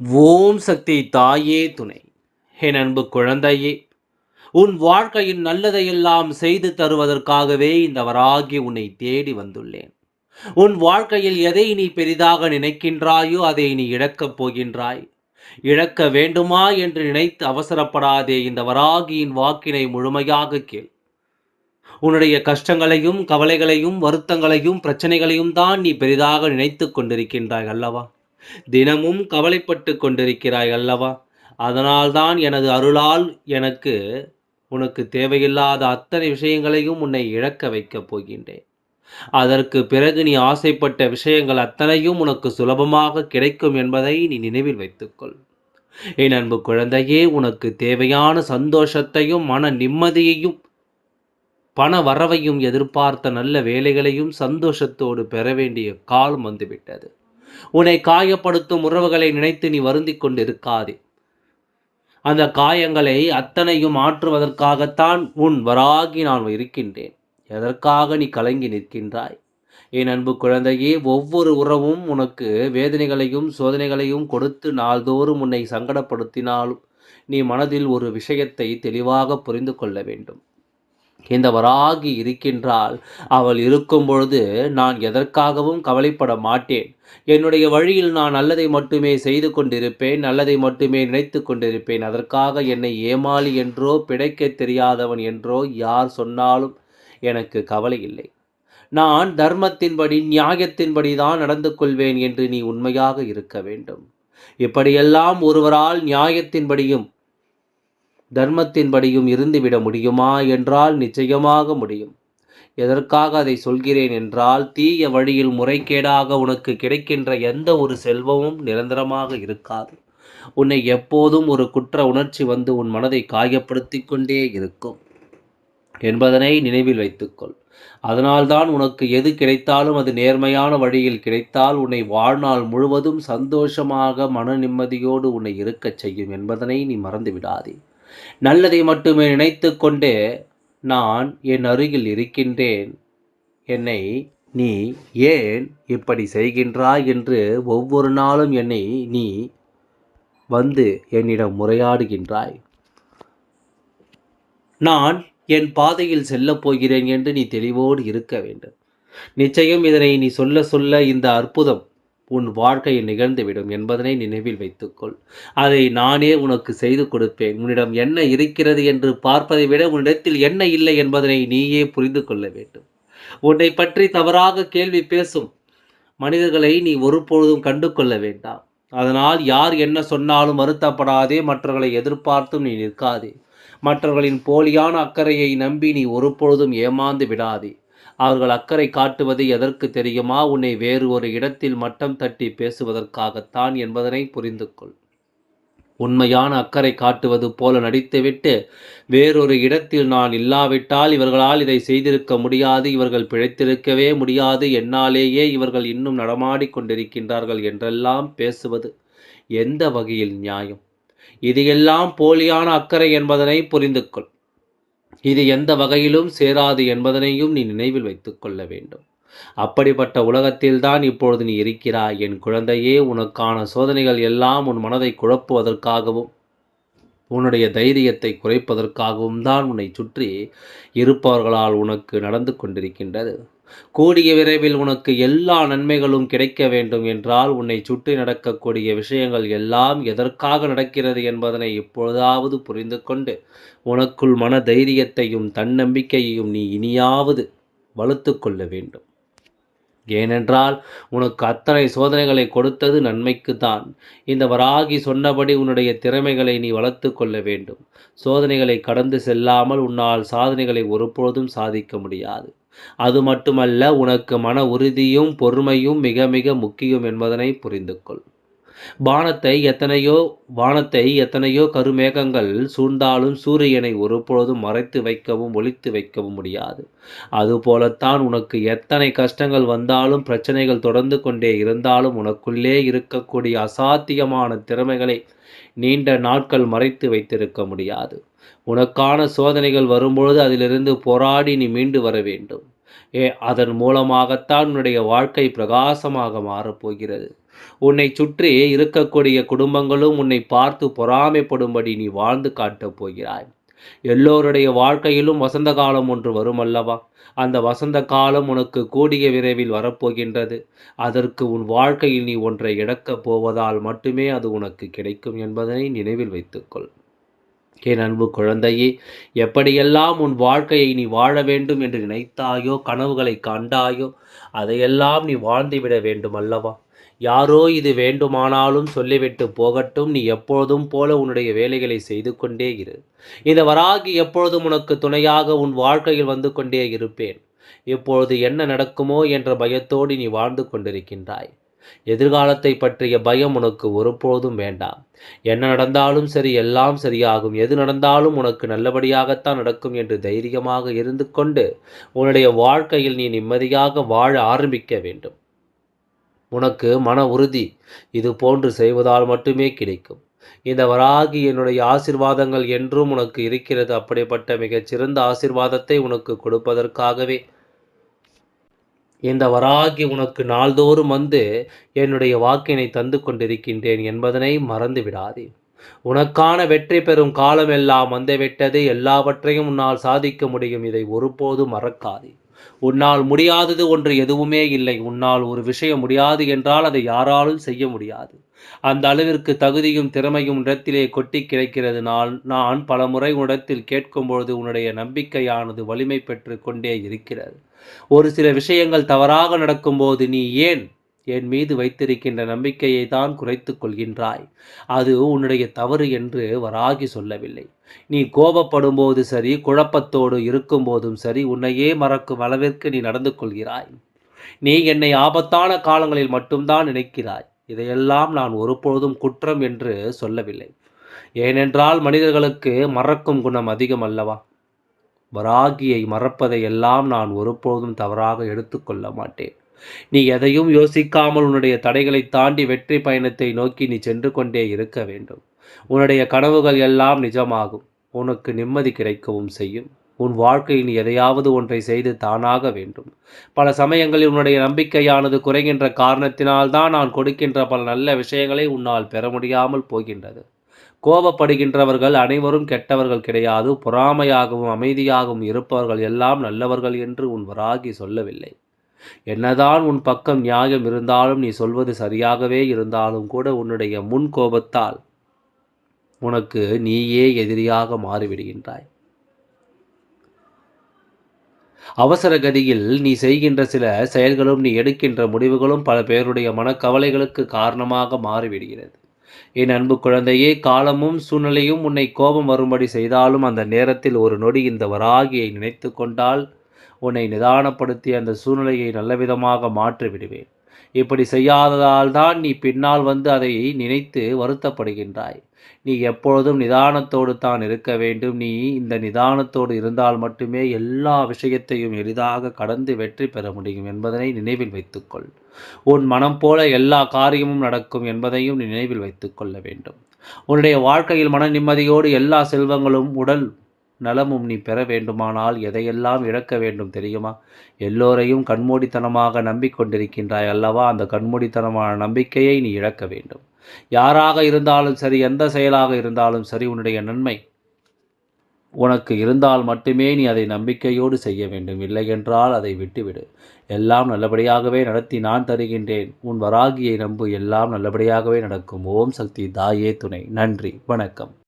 ஓம் சக்தி தாயே துணை. என் அன்பு குழந்தையே உன் வாழ்க்கையின் நல்லதையெல்லாம் செய்து தருவதற்காகவே இந்த வராகி உன்னை தேடி வந்துள்ளேன். உன் வாழ்க்கையில் எதை நீ பெரிதாக நினைக்கின்றாயோ அதை நீ இழக்கப் போகின்றாய். இழக்க வேண்டுமா என்று நினைத்து அவசரப்படாதே இந்த வராகியின் வாக்கினை முழுமையாக கேள். உன்னுடைய கஷ்டங்களையும் கவலைகளையும் வருத்தங்களையும் பிரச்சனைகளையும் தான் நீ பெரிதாக நினைத்து கொண்டிருக்கின்றாய் அல்லவா? தினமும் கவலைப்பட்டு கொண்டிருக்கிறாய் அல்லவா? அதனால்தான் எனது அருளால் எனக்கு உனக்கு தேவையில்லாத அத்தனை விஷயங்களையும் உன்னை இழக்க வைக்கப் போகின்றேன். அதற்கு பிறகு நீ ஆசைப்பட்ட விஷயங்கள் அத்தனையும் உனக்கு சுலபமாக கிடைக்கும் என்பதை நீ நினைவில் வைத்துக்கொள். என் அன்பு குழந்தையே உனக்கு தேவையான சந்தோஷத்தையும் மன நிம்மதியையும் பண வரவையும் எதிர்பார்த்த நல்ல வேலைகளையும் சந்தோஷத்தோடு பெற வேண்டிய காலம் வந்துவிட்டது. உன்னை காயப்படுத்தும் உறவுகளை நினைத்து நீ வருந்தி கொண்டிருக்காதே. அந்த காயங்களை அத்தனையும் ஆற்றுவதற்காகத்தான் உன் வராகி நான் இருக்கின்றேன். எதற்காக நீ கலங்கி நிற்கின்றாய்? என் அன்பு குழந்தையே ஒவ்வொரு உறவும் உனக்கு வேதனைகளையும் சோதனைகளையும் கொடுத்து நாள்தோறும் உன்னை சங்கடப்படுத்தினாலும் நீ மனதில் ஒரு விஷயத்தை தெளிவாக புரிந்து கொள்ள வேண்டும். இந்த வராகி இருக்கின்றால் அவள் இருக்கும் பொழுது நான் எதற்காகவும் கவலைப்பட மாட்டேன். என்னுடைய வழியில் நான் நல்லதை மட்டுமே செய்து கொண்டிருப்பேன் நல்லதை மட்டுமே நினைத்து கொண்டிருப்பேன். அதற்காக என்னை ஏமாளி என்றோ பிடைக்க தெரியாதவன் என்றோ யார் சொன்னாலும் எனக்கு கவலை இல்லை. நான் தர்மத்தின்படி நியாயத்தின்படி தான் நடந்து கொள்வேன் என்று நீ உண்மையாக இருக்க வேண்டும். இப்படியெல்லாம் ஒருவரால் நியாயத்தின்படியும் தர்மத்தின்படியும் இருந்துவிட முடியுமா என்றால் நிச்சயமாக முடியும். எதற்காக அதை சொல்கிறேன் என்றால் தீய வழியில் முறைகேடாக உனக்கு கிடைக்கின்ற எந்த ஒரு செல்வமும் நிரந்தரமாக இருக்காது. உன்னை எப்போதும் ஒரு குற்ற உணர்ச்சி வந்து உன் மனதை காயப்படுத்தி கொண்டே இருக்கும். என்பதனை நினைவில் வைத்துக்கொள். அதனால்தான் உனக்கு எது கிடைத்தாலும் அது நேர்மையான வழியில் கிடைத்தால் உன்னை வாழ்நாள் முழுவதும் சந்தோஷமாக மன நிம்மதியோடு உன்னை இருக்கச் செய்யும் என்பதனை நீ மறந்து விடாதே நல்லதை மட்டுமே நினைத்து கொண்டு நான் என் அருகில் இருக்கின்றேன். என்னை நீ ஏன் இப்படி செய்கின்றாய் என்று ஒவ்வொரு நாளும் என்னை நீ வந்து என்னிடம் முறையாடுகின்றாய் நான் என் பாதையில் செல்லப் போகிறேன் என்று நீ தெளிவோடு இருக்க வேண்டும். நிச்சயம் இதனை நீ சொல்ல சொல்ல இந்த அற்புதம் உன் வாழ்க்கையில் நிகழ்ந்துவிடும் என்பதனை நினைவில் வைத்துக்கொள். அதை நானே உனக்கு செய்து கொடுப்பேன். உன்னிடம் என்ன இருக்கிறது என்று பார்ப்பதை விட உன்னிடத்தில் என்ன இல்லை என்பதனை நீயே புரிந்து கொள்ள வேண்டும். உன்னை பற்றி தவறாக கேள்வி பேசும் மனிதர்களை நீ ஒருபொழுதும் கண்டு கொள்ள வேண்டாம். அதனால் யார் என்ன சொன்னாலும் வருத்தப்படாதே. மற்றவர்களை எதிர்பார்த்தும் நீ நிற்காதே. மற்றவர்களின் போலியான அக்கறையை நம்பி நீ ஒருபொழுதும் ஏமாந்து விடாதே. அவர்கள் அக்கறை காட்டுவது எதற்கு தெரியுமா? உன்னை வேறு ஒரு இடத்தில் மட்டம் தட்டி பேசுவதற்காகத்தான் என்பதனை புரிந்து கொள் உண்மையான அக்கறை காட்டுவது போல நடித்துவிட்டு வேறொரு இடத்தில் நான் இல்லாவிட்டால் இவர்களால் இதை செய்திருக்க முடியாது இவர்கள் பிழைத்திருக்கவே முடியாது என்னாலேயே இவர்கள் இன்னும் நடமாடி கொண்டிருக்கின்றார்கள் என்றெல்லாம் பேசுவது எந்த வகையில் நியாயம்? இது எல்லாம் போலியான அக்கறை என்பதனை புரிந்து கொள் இது எந்த வகையிலும் சேராது என்பதனையும் நீ நினைவில் வைத்துக் கொள்ள வேண்டும். அப்படிப்பட்ட உலகத்தில்தான் இப்பொழுது நீ இருக்கிறாய். என் குழந்தையே உனக்கான சோதனைகள் எல்லாம் உன் மனதை குழப்புவதற்காகவும் உன்னுடைய தைரியத்தை குறைப்பதற்காகவும் தான் உன்னை சுற்றி இருப்பவர்களால் உனக்கு நடந்து கொண்டிருக்கின்றது. கூடிய விரைவில் உனக்கு எல்லா நன்மைகளும் கிடைக்க வேண்டும் என்றால் உன்னை சுற்றி நடக்கக்கூடிய விஷயங்கள் எல்லாம் எதற்காக நடக்கிறது என்பதனை இப்பொழுதாவது புரிந்து கொண்டு உனக்குள் மன தைரியத்தையும் தன்னம்பிக்கையையும் நீ இனியாவது வலுத்து கொள்ள வேண்டும். ஏனென்றால் உனக்கு அத்தனை சோதனைகளை கொடுத்தது நன்மைக்கு தான். இந்த வராகி சொன்னபடி உன்னுடைய திறமைகளை நீ வளர்த்து கொள்ள வேண்டும். சோதனைகளை கடந்து செல்லாமல் உன்னால் சாதனைகளை ஒருபொழுதும் சாதிக்க முடியாது. அது மட்டுமல்ல உனக்கு மன உறுதியும் பொறுமையும் மிக மிக முக்கியம் என்பதனை புரிந்து கொள் வானத்தை எத்தனையோ வானத்தை எத்தனையோ கருமேகங்கள் சூழ்ந்தாலும் சூரியனை ஒருபொழுதும் மறைத்து வைக்கவும் ஒழித்து வைக்கவும் முடியாது. அதுபோலத்தான் உனக்கு எத்தனை கஷ்டங்கள் வந்தாலும் பிரச்சனைகள் தொடர்ந்து கொண்டே இருந்தாலும் உனக்குள்ளே இருக்கக்கூடிய அசாத்தியமான திறமைகளை நீண்ட நாட்கள் மறைத்து வைத்திருக்க முடியாது. உனக்கான சோதனைகள் வரும்பொழுது அதிலிருந்து போராடி நீ மீண்டு வர வேண்டும். ஏ அதன் மூலமாகத்தான் உன்னுடைய வாழ்க்கை பிரகாசமாக மாறப்போகிறது உன்னை சுற்றி இருக்கக்கூடிய குடும்பங்களும் உன்னை பார்த்து பொறாமைப்படும்படி நீ வாழ்ந்து காட்டப் போகிறாய். எல்லோருடைய வாழ்க்கையிலும் வசந்த காலம் ஒன்று வரும் அல்லவா? அந்த வசந்த காலம் உனக்கு கூடிய விரைவில் வரப்போகின்றது. அதற்கு உன் வாழ்க்கையில் நீ ஒன்றை இழக்கப் போவதால் மட்டுமே அது உனக்கு கிடைக்கும் என்பதனை நினைவில் வைத்துக்கொள். என் அன்பு குழந்தையே எப்படியெல்லாம் உன் வாழ்க்கையை நீ வாழ வேண்டும் என்று நினைத்தாயோ கனவுகளை கண்டாயோ அதையெல்லாம் நீ வாழ்ந்துவிட வேண்டும் அல்லவா? யாரோ இது வேண்டுமானாலும் சொல்லிவிட்டு போகட்டும் நீ எப்பொழுதும் போல உன்னுடைய வேலைகளை செய்து கொண்டே இரு. இந்த வராகி எப்பொழுதும் உனக்கு துணையாக உன் வாழ்க்கையில் வந்து கொண்டே இருப்பேன். இப்பொழுது என்ன நடக்குமோ என்ற பயத்தோடு நீ வாழ்ந்து கொண்டிருக்கின்றாய். எதிர்காலத்தை பற்றிய பயம் உனக்கு ஒருபோதும் வேண்டாம். என்ன நடந்தாலும் சரி எல்லாம் சரியாகும். எது நடந்தாலும் உனக்கு நல்லபடியாகத்தான் நடக்கும் என்று தைரியமாக இருந்து கொண்டு உன்னுடைய வாழ்க்கையில் நீ நிம்மதியாக வாழ ஆரம்பிக்க வேண்டும். உனக்கு மன உறுதி. இது போன்று செய்வதால் மட்டுமே கிடைக்கும். இந்த வராகி என்னுடைய ஆசிர்வாதங்கள் என்றும் உனக்கு இருக்கிறது. அப்படிப்பட்ட மிகச்சிறந்த ஆசிர்வாதத்தை உனக்கு கொடுப்பதற்காகவே. இந்த வராகி உனக்கு நாள்தோறும் வந்து என்னுடைய வாக்கினை தந்து கொண்டிருக்கின்றேன் என்பதனை மறந்து விடாதே உனக்கான வெற்றி பெறும் காலமெல்லாம் வந்துவிட்டது. எல்லாவற்றையும் உன்னால் சாதிக்க முடியும். இதை ஒருபோதும் மறக்காதே. உன்னால் முடியாதது ஒன்று எதுவுமே இல்லை. உன்னால் ஒரு விஷயம் முடியாது என்றால் அதை யாராலும் செய்ய முடியாது. அந்த அளவிற்கு தகுதியும் திறமையும் இடத்திலே கொட்டி கிடைக்கிறது. நான் நான் பல முறை உன்னிடத்தில் கேட்கும்பொழுது உன்னுடைய நம்பிக்கையானது வலிமை பெற்று கொண்டே இருக்கிறது. ஒரு சில விஷயங்கள் தவறாக நடக்கும்போது நீ ஏன் என் மீது வைத்திருக்கின்ற நம்பிக்கையை தான் குறைத்து கொள்கின்றாய். அது உன்னுடைய தவறு என்று வராகி சொல்லவில்லை. நீ கோபப்படும்போது சரி குழப்பத்தோடு இருக்கும்போதும் சரி உன்னையே மறக்கும் அளவிற்கு நீ நடந்து கொள்கிறாய். நீ என்னை ஆபத்தான காலங்களில் மட்டும்தான் நினைக்கிறாய். இதையெல்லாம் நான் ஒருபொழுதும் குற்றம் என்று சொல்லவில்லை. ஏனென்றால் மனிதர்களுக்கு மறக்கும் குணம் அதிகம் அல்லவா? வராகியை மறப்பதை எல்லாம் நான் ஒருபோதும் தவறாக எடுத்துக்கொள்ள மாட்டேன். நீ எதையும் யோசிக்காமல் உன்னுடைய தடைகளை தாண்டி வெற்றி பயணத்தை நோக்கி நீ சென்று கொண்டே இருக்க வேண்டும். உன்னுடைய கனவுகள் எல்லாம் நிஜமாகும். உனக்கு நிம்மதி கிடைக்கவும் செய்யும். உன் வாழ்க்கையில் எதையாவது ஒன்றை செய்து தானாக வேண்டும். பல சமயங்களில் உன்னுடைய நம்பிக்கையானது குறைகின்ற காரணத்தினால்தான் நான் கொடுக்கின்ற பல நல்ல விஷயங்களை உன்னால் பெற முடியாமல் போகின்றது. கோபப்படுகின்றவர்கள் அனைவரும் கெட்டவர்கள் கிடையாது. பொறாமையாகவும் அமைதியாகவும் இருப்பவர்கள் எல்லாம் நல்லவர்கள் என்று உன் வராகி சொல்லவில்லை. என்னதான் உன் பக்கம் நியாயம் இருந்தாலும் நீ சொல்வது சரியாகவே இருந்தாலும் கூட உன்னுடைய முன் கோபத்தால் உனக்கு நீயே எதிரியாக மாறிவிடுகின்றாய். அவசர கதியில் நீ செய்கின்ற சில செயல்களும் நீ எடுக்கின்ற முடிவுகளும் பல பேருடைய மனக்கவலைகளுக்கு காரணமாக மாறிவிடுகிறது. என் அன்பு குழந்தையே காலமும் சூழ்நிலையும் உன்னை கோபம் வரும்படி செய்தாலும் அந்த நேரத்தில் ஒரு நொடி இந்த வராகியை நினைத்து கொண்டால் உன்னை நிதானப்படுத்தி அந்த சூழ்நிலையை நல்லவிதமாக மாற்றி விடுவேன். இப்படி செய்யாததால் தான் நீ பின்னால் வந்து அதை நினைத்து வருத்தப்படுகின்றாய். நீ எப்பொழுதும் நிதானத்தோடு தான் இருக்க வேண்டும். நீ இந்த நிதானத்தோடு இருந்தால் மட்டுமே எல்லா விஷயத்தையும் எளிதாக கடந்து வெற்றி பெற முடியும் என்பதனை நினைவில் வைத்துக்கொள். உன் மனம் போல எல்லா காரியமும் நடக்கும் என்பதையும் நினைவில் வைத்துக்கொள்ள வேண்டும். உன்னுடைய வாழ்க்கையில் மன நிம்மதியோடு எல்லா செல்வங்களும் உடல் நலமும் நீ பெற வேண்டுமானால் எதையெல்லாம் இழக்க வேண்டும் தெரியுமா? எல்லோரையும் கண்மூடித்தனமாக நம்பிக்கொண்டிருக்கின்றாய் அல்லவா? அந்த கண்மூடித்தனமான நம்பிக்கையை நீ இழக்க வேண்டும். யாராக இருந்தாலும் சரி எந்த செயலாக இருந்தாலும் சரி உன்னுடைய நன்மை உனக்கு இருந்தால் மட்டுமே நீ அதை நம்பிக்கையோடு செய்ய வேண்டும். இல்லை என்றால் அதை விட்டுவிடு. எல்லாம் நல்லபடியாகவே நடத்தி நான் தருகின்றேன். உன் வராகியை நம்பு. எல்லாம் நல்லபடியாகவே நடக்கும். ஓம் சக்தி தாயே துணை. நன்றி. வணக்கம்.